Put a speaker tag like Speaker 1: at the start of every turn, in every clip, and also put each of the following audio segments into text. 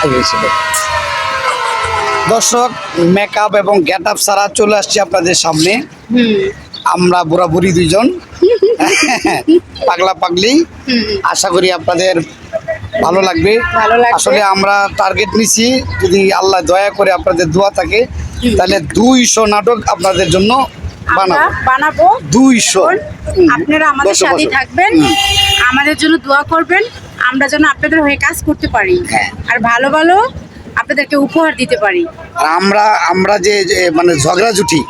Speaker 1: হয়েছিল। দর্শক মেকআপ এবং গেট আপ ছাড়া চলে আসছি আপনাদের সামনে। আমরা বুড়া বুড়ি দুইজন। পাগলা পাগলি আশা করি আপনাদের ভালো লাগবে। আসলে আমরা টার্গেট নিছি। যদি আল্লাহ দয়া করে আপনাদের দোয়া থাকে তাহলে দুইশো নাটক আপনাদের জন্য বানাবো।
Speaker 2: বানাবো।
Speaker 1: দুইশো।
Speaker 2: আপনারা আমাদের সাথে থাকবেন। আমাদের জন্য দোয়া করবেন। আমরা যেন আপনাদের হয়ে কাজ করতে পারি।
Speaker 1: হ্যাঁ।
Speaker 2: আর ভালো ভালো আপনাদেরকে উপহার দিতে পারি।
Speaker 1: আর আমরা আমরা যে মানে ঝগড়া জুটি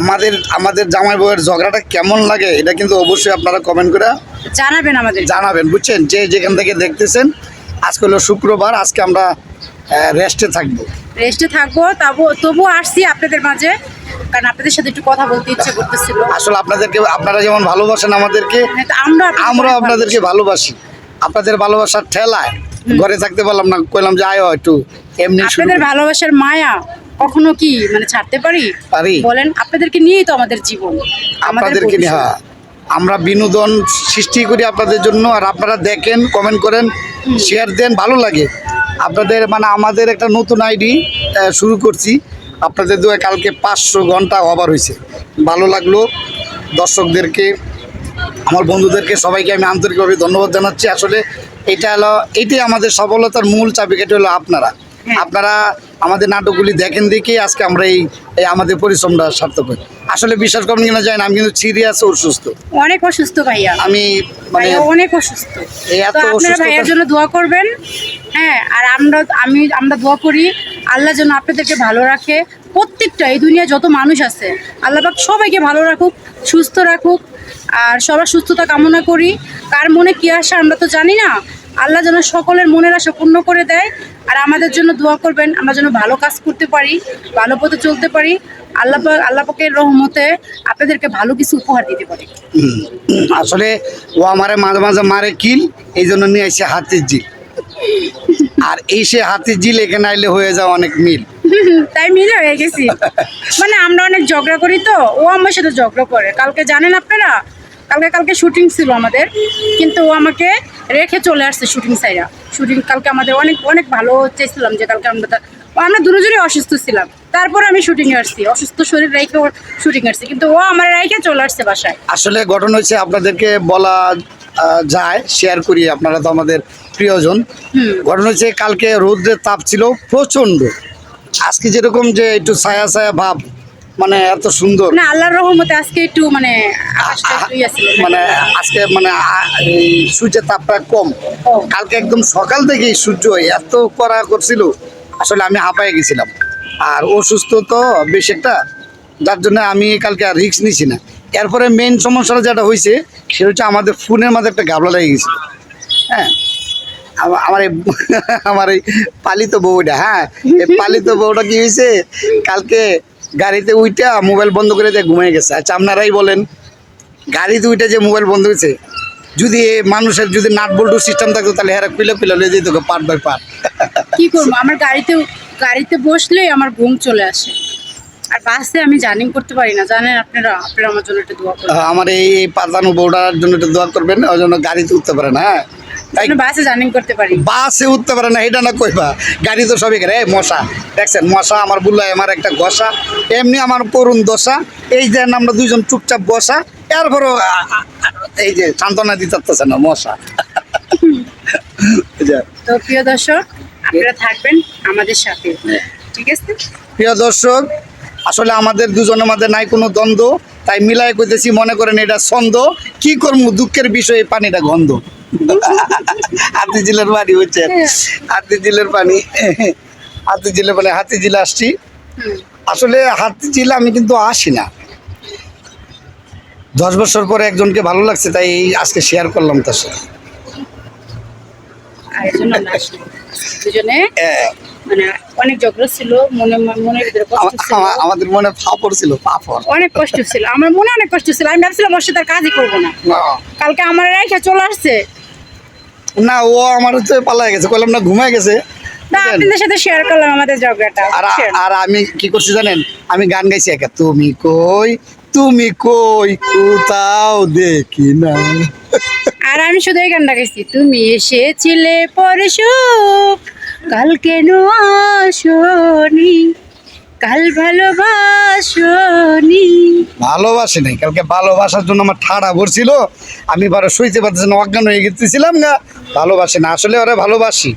Speaker 1: আমাদের আমাদের জামাই বউয়ের ঝগড়াটা কেমন লাগে এটা কিন্তু অবশ্যই আপনারা কমেন্ট করে
Speaker 2: জানাবেন আমাদের।
Speaker 1: জানাবেন বুঝছেন? যে যেখান থেকে দেখতেছেন আজকে হলো শুক্রবার আজকে আমরা রেস্টে থাকব।
Speaker 2: রেস্টে থাকব তবু তবুও আসছি আপনাদের মাঝে কারণ আপনাদের সাথে একটু কথা বলতে ইচ্ছে করতেছিল।
Speaker 1: আসলে আপনাদেরকে আপনারা যেমন ভালোবাসেন আমাদেরকে
Speaker 2: আমরা আপনাদের
Speaker 1: আমরা আপনাদেরকে ভালোবাসি। আপনাদের ভালোবাসার ঠেলায় ঘরে থাকতে পারলাম না কইলাম যে আয়ো একটু এমনি
Speaker 2: আপনাদের ভালোবাসার মায়া কখনো কি মানে ছাড়তে পারি?
Speaker 1: পারি।
Speaker 2: বলেন আপনাদেরকে নিয়েই তো আমাদের জীবন
Speaker 1: আপনাদেরকে নিয়ে হ্যাঁ। আমরা বিনোদন সৃষ্টি করি আপনাদের জন্য আর আপনারা দেখেন কমেন্ট করেন শেয়ার দেন ভালো লাগে। আপনাদের মানে আমাদের একটা নতুন আইডি শুরু করছি। আপনাদের দোয়া কালকে পাঁচশো ঘণ্টা ওভার হয়েছে ভালো লাগল দর্শকদেরকে। আমার বন্ধুদেরকে সবাইকে আমি আন্তরিকভাবে ধন্যবাদ জানাচ্ছি। আসলে এটা হলো এটাই আমাদের সফলতার মূল চাবিকাঠি হলো আপনারা।
Speaker 2: হ্যাঁ।
Speaker 1: আপনারা আমাদের নাটকগুলি দেখেন দেখেই আজকে আমরা এই এই আমাদের পরিশ্রমটা সার্থক করি আসলে বিশ্বাস করবেন কিনা যায় না আমি কিন্তু সিরিয়াস অসুস্থ।
Speaker 2: অনেক অসুস্থ ভাইয়া।
Speaker 1: আমি মানে
Speaker 2: অনেক অসুস্থ।
Speaker 1: এই এত
Speaker 2: অসুস্থ আপনারা ভাইয়ার জন্য দোয়া করবেন। হ্যাঁ আর আমরা আমি আমরা দোয়া করি আল্লাহ যেন আপনাদেরকে ভালো রাখে। প্রত্যেকটা এই দুনিয়ায় যত মানুষ আছে আল্লাহ পাক সবাইকে ভালো রাখুক সুস্থ রাখুক। আর সবার সুস্থতা কামনা করি। কার মনে কি আসে আমরা তো জানি না। আল্লাহ যেন সকলের মনের আশা পূর্ণ করে দেয়। আর আমাদের জন্য দোয়া করবেন, আমরা যেন ভালো কাজ করতে পারি, ভালো পথে চলতে পারি। আল্লাহ পাক আল্লাহ পাকের রহমতে আপনাদেরকে ভালো কিছু উপহার দিতে পারি।
Speaker 1: আসলে ও আমারে মাঝে মাঝে মারে কিল এই জন্য নিয়ে আসছে হাতির জিল। আর এই সে হাতির জিল এখানে আইলে হয়ে যাও অনেক মিল।
Speaker 2: তাই মিলে হয়ে গেছি। মানে আমরা অনেক ঝগড়া করি তো ও আমার সাথে ঝগড়া করে। কালকে জানেন আপনারা? কালকে কালকে শুটিং ছিল আমাদের। কিন্তু ও আমাকে রেখে চলে আসছে শুটিং সাইডা শুটিং কালকে আমাদের অনেক অনেক ভালো চেয়েছিলাম যে কালকে আমরা আমরা দুজনেই অসুস্থ ছিলাম। তারপর আমি শুটিংয়ে আসছি। অসুস্থ শরীর রেখে শুটিং আসছি। কিন্তু ও আমার রেখে চলে আসছে বাসায়।
Speaker 1: আসলে ঘটনা হচ্ছে আপনাদেরকে বলা যায় শেয়ার করি। আপনারা তো আমাদের প্রিয়জন। ঘটনা হচ্ছে কালকে রৌদ্রের তাপ ছিল প্রচণ্ড। আজকে যেরকম যে একটু ছায়া ছায়া ভাব মানে এত সুন্দর।
Speaker 2: না আল্লাহর রহমতে আজকে একটু মানে ইয়ে
Speaker 1: মানে আজকে মানে এই সূর্যের তাপটা কম। কালকে একদম সকাল থেকেই সূর্য এত কড়া করছিল আসলে আমি হাঁপায়ে গেছিলাম। আর অসুস্থ তো বেশ একটা যার জন্য আমি কালকে আর রিস্ক নিছি না। এরপরে মেন সমস্যাটা যেটা হয়েছে সেটা হচ্ছে আমাদের ফোনের মাঝে একটা গাবলা লেগে গেছিল। হ্যাঁ আমার এই আমার এই পালিত বউটা হ্যাঁ? এই পালিত বউটা কি হয়েছে কালকে গাড়িতে উইটা মোবাইল বন্ধ করে দিয়ে ঘুমিয়ে গেছে। আচ্ছা আপনারাই বলেন গাড়িতে উইটা যে মোবাইল বন্ধ হয়েছে যদি মানুষের যদি নাট বল্টু সিস্টেম থাকতো তাহলে হেরা পিলে পিলে লিয়ে যেত পার্ট বাই পার্ট
Speaker 2: কি করব? আমার গাড়িতে গাড়িতে বসলেই আমার ঘুম চলে আসে। আর বাসে আমি জার্নি করতে পারি না জানেন আপনারা? আপনারা আমার জন্য একটু দোয়া করবেন।
Speaker 1: আমার এই পাতানো বউটার জন্য একটু দোয়া করবেন ওই জন্য গাড়িতে উঠতে পারে না হ্যাঁ?
Speaker 2: বাসে জার্নি করতে পারি?
Speaker 1: বাসে উঠতে পারে না এটা না কইবা। গাড়ি তো সবই করে। মশা দেখছেন মশা আমার বুল্লাই আমার একটা ঘষা এমনি আমার করুণ দশা এই যে আমরা দুইজন চুপচাপ বসা এরপরও এই যে সান্ত্বনা দিতে পারতেছে না মশা।
Speaker 2: তো প্রিয় দর্শক আপনারা থাকবেন আমাদের সাথে। ঠিক আছে?
Speaker 1: প্রিয় দর্শক আসলে আমাদের দুজনের মধ্যে নাই কোনো দ্বন্দ্ব তাই মিলাই কইতেছি মনে করেন এটা ছন্দ। কি করব দুঃখের বিষয়ে পানিটা গন্ধ। হাতি জিলের পানি হচ্ছে হাতি জিলের পানি। হাতি জিলের পানি হাতি জিলে আসছি। আসলে হাতি জিলে আমি কিন্তু আসি না। দশ বছর পরে একজনকে ভালো লাগছে তাই এই আজকে শেয়ার করলাম তার সাথে।
Speaker 2: মানে মনে
Speaker 1: আমাদের মনে ফাপড় ছিল ফাপড়
Speaker 2: অনেক কষ্ট ছিল। আমার মনে অনেক কষ্ট ছিল। আমি ভাবছিলাম ওর সাথে কাজই করব না। কালকে আমার রেখে চলে আসছে।
Speaker 1: না ও আমার হচ্ছে পালাই গেছে। কইলাম না ঘুমায় গেছে।
Speaker 2: তা আপনাদের সাথে শেয়ার করলাম আমাদের ঝগড়াটা।
Speaker 1: আর আর আমি কি করছি জানেন? আমি গান গাইছি একা। তুমি কই তুমি কই কোথাও দেখি না।
Speaker 2: আর আমি শুধু এই গানটা গাইছি তুমি এসেছিলে পরে সুখ কাল কেন আসনি? কাল ভালোবাসনি?
Speaker 1: ভালোবাসি নাই। কালকে ভালোবাসার জন্য আমার ঠাড়া ভরছিল। আমি বারো শুইতে পারতেছি না অজ্ঞান হয়ে গেছিলাম না ভালোবাসি না আসলে ওরা ভালোবাসি।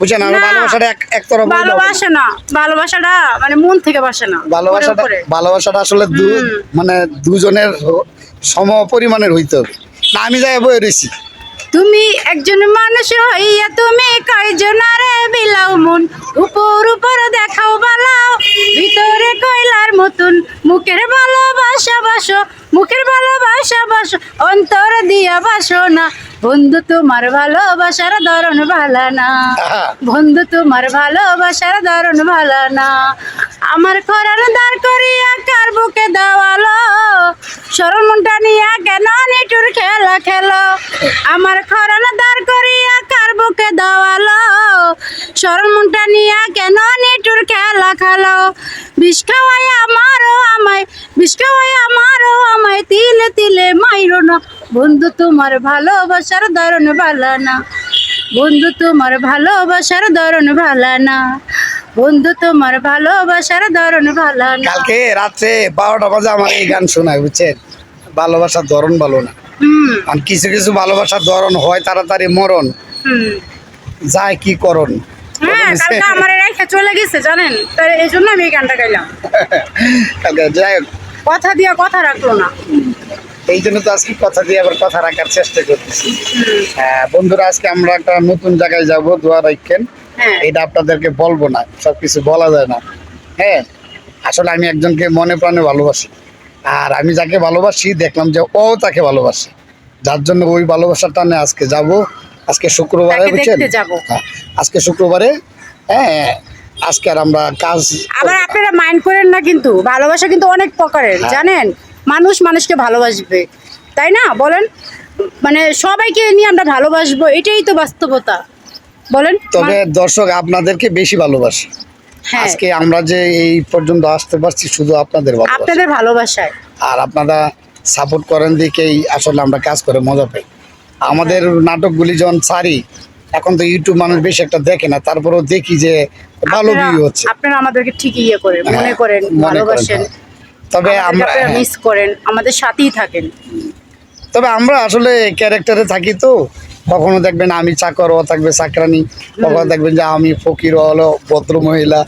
Speaker 1: বুঝছেন?
Speaker 2: না।
Speaker 1: ভালোবাসাটা এক একতরফা
Speaker 2: ভালোবাসে না ভালোবাসাটা মানে মন থেকে বাসে না
Speaker 1: ভালোবাসাটা। ভালোবাসাটা আসলে দু মানে দুজনের সম পরিমাণের হইতে হবে। না আমি যাই বই রয়েছি
Speaker 2: তুমি একজন মানুষ হইয়া তুমি কয়জনারে বন্ধু তোমার ভালোবাসার ধরন ভালা না।
Speaker 1: আহা।
Speaker 2: বন্ধু তোমার ভালোবাসার ধরন ভালা না। আমার খরার দাঁড় করিয়া কার বুকে দেওয়ালো? মনটা নিয়া কেন নিটুর খেলা খেলো? আমার খরান দাঁড় করিয়া কার বুকে দেওয়ালো? মনটা নিয়া কেন নিটুর খেলা খেলো? বিষ খাওয়াই আমারও আমায় বিষ খাওয়াই আমারও আমায় তিলে তিলে মাইরো না। বন্ধু তোমার ভালোবাসার ধরন ভালা না। বন্ধু তোমার ভালোবাসার ধরন ভালা না। বন্ধু তোমার ভালোবাসার ধরন ভালা না।
Speaker 1: কালকে রাত্রে বারোটা বাজে আমার এই গান শোনায় বুঝছেন? ভালোবাসার ধরন ভালো না।
Speaker 2: হুম।
Speaker 1: আর কিছু কিছু ভালোবাসার ধরন হয় তাড়াতাড়ি মরণ।
Speaker 2: হুম।
Speaker 1: যায় কি করণ?
Speaker 2: হ্যাঁ কালকে আমার রেখে চলে গেছে জানেন? তো এই জন্য আমি এই গানটা গাইলাম।
Speaker 1: যাই হোক,
Speaker 2: কথা দিয়া কথা রাখল না।
Speaker 1: এই জন্য তো আজকে কথা দিয়ে আবার কথা রাখার চেষ্টা করতেছি। হ্যাঁ বন্ধুরা আজকে আমরা একটা নতুন জায়গায় যাব দোয়া রাখেন
Speaker 2: হ্যাঁ।
Speaker 1: এটা আপনাদেরকে বলব না সবকিছু বলা যায় না। হ্যাঁ আসলে আমি একজনকে মনে প্রাণে ভালোবাসি। আর আমি যাকে ভালোবাসি দেখলাম যে ও তাকে ভালোবাসে। যার জন্য ওই ভালোবাসার টানে আজকে যাব। আজকে শুক্রবারে বুঝছেন। হ্যাঁ, আজকে শুক্রবারে হ্যাঁ আজকে আর আমরা কাজ
Speaker 2: আবার আপনারা মাইন্ড করেন না কিন্তু ভালোবাসা কিন্তু অনেক প্রকারের
Speaker 1: হ্যাঁ।
Speaker 2: জানেন? মানুষ মানুষকে ভালোবাসবে তাই না? বলেন মানে সবাইকে নিয়ে আমরা ভালোবাসবো এটাই তো বাস্তবতা। বলেন
Speaker 1: তবে দর্শক আপনাদেরকে বেশি ভালোবাসি।
Speaker 2: হ্যাঁ।
Speaker 1: আজকে আমরা যে এই পর্যন্ত আসতে পারছি শুধু আপনাদের
Speaker 2: আপনাদের ভালোবাসায়।
Speaker 1: আর আপনারা সাপোর্ট করেন দিকেই আসলে আমরা কাজ করে মজা পাই। আমাদের নাটকগুলি যখন ছাড়ি এখন তো ইউটিউব মানুষ বেশি একটা দেখে না তারপরেও দেখি যে ভালো ভিউ হচ্ছে।
Speaker 2: আপনারা আমাদেরকে ঠিকই ইয়ে করেন মনে
Speaker 1: হ্যাঁ,
Speaker 2: করেন ভালোবাসেন।
Speaker 1: হ্যাঁ। তবে আমরা হ্যাঁ,
Speaker 2: মিস করেন আমাদের সাথেই থাকেন।
Speaker 1: তবে আমরা আসলে ক্যারেক্টারে থাকি তো কখনো দেখবেন আমি চাকর ও থাকবে চাকরানি কখনো দেখবেন যে আমি ফকির ও হলো ভদ্র মহিলা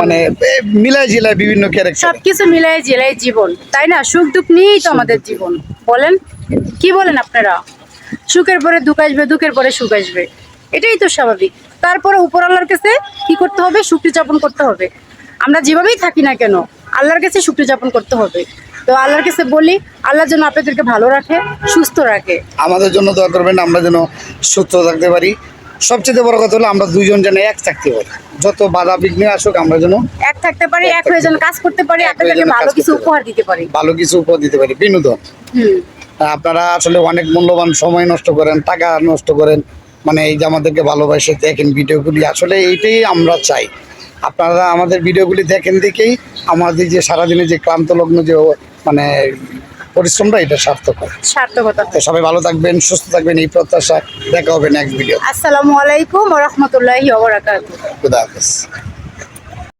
Speaker 1: মানে মিলাই জিলাই বিভিন্ন ক্যারেক্টার
Speaker 2: সবকিছু মিলাই জেলাই জীবন তাই না? সুখ দুঃখ নিয়েই তো আমাদের জীবন। বলেন কি বলেন আপনারা? সুখের পরে দুঃখ আসবে দুঃখের পরে সুখ আসবে। এটাই তো স্বাভাবিক। তারপরে উপর আল্লাহর কাছে কি করতে হবে? সুখী যাপন করতে হবে। আমরা যেভাবেই থাকি না কেন আল্লাহর কাছে সুখী যাপন করতে হবে। তো আল্লাহর কাছে বলি আল্লাহ যেন আপনাদেরকে ভালো রাখে সুস্থ রাখে।
Speaker 1: আমাদের জন্য দোয়া করবেন আমরা যেন সুস্থ থাকতে পারি। সবচেয়ে বড় কথা হলো আমরা দুইজন যেন এক থাকতে পারি। যত বাধা বিঘ্ন আসুক আমরা যেন
Speaker 2: এক থাকতে পারি এক হয়ে যেন কাজ করতে পারি আপনাদেরকে ভালো কিছু উপহার দিতে পারি।
Speaker 1: ভালো কিছু উপহার দিতে পারি। বিনোদন। আপনারা আসলে অনেক মূল্যবান সময় নষ্ট করেন টাকা নষ্ট করেন। মানে এই যে আমাদেরকে ভালোবাসে দেখেন ভিডিওগুলি। আসলে এইটাই আমরা চাই। আপনারা আমাদের ভিডিওগুলি দেখেন দেখেই আমাদের যে সারাদিনে যে ক্লান্ত লগ্ন যে মানে পরিশ্রমটা এটা সার্থক
Speaker 2: সার্থকতা।
Speaker 1: সবাই ভালো থাকবেন সুস্থ থাকবেন এই প্রত্যাশা। দেখা হবে নেক্সট ভিডিও
Speaker 2: আসসালামু আলাইকুম রহমতুল্লাহ ওবরাকাতুহ
Speaker 1: খুদা হাফেজ।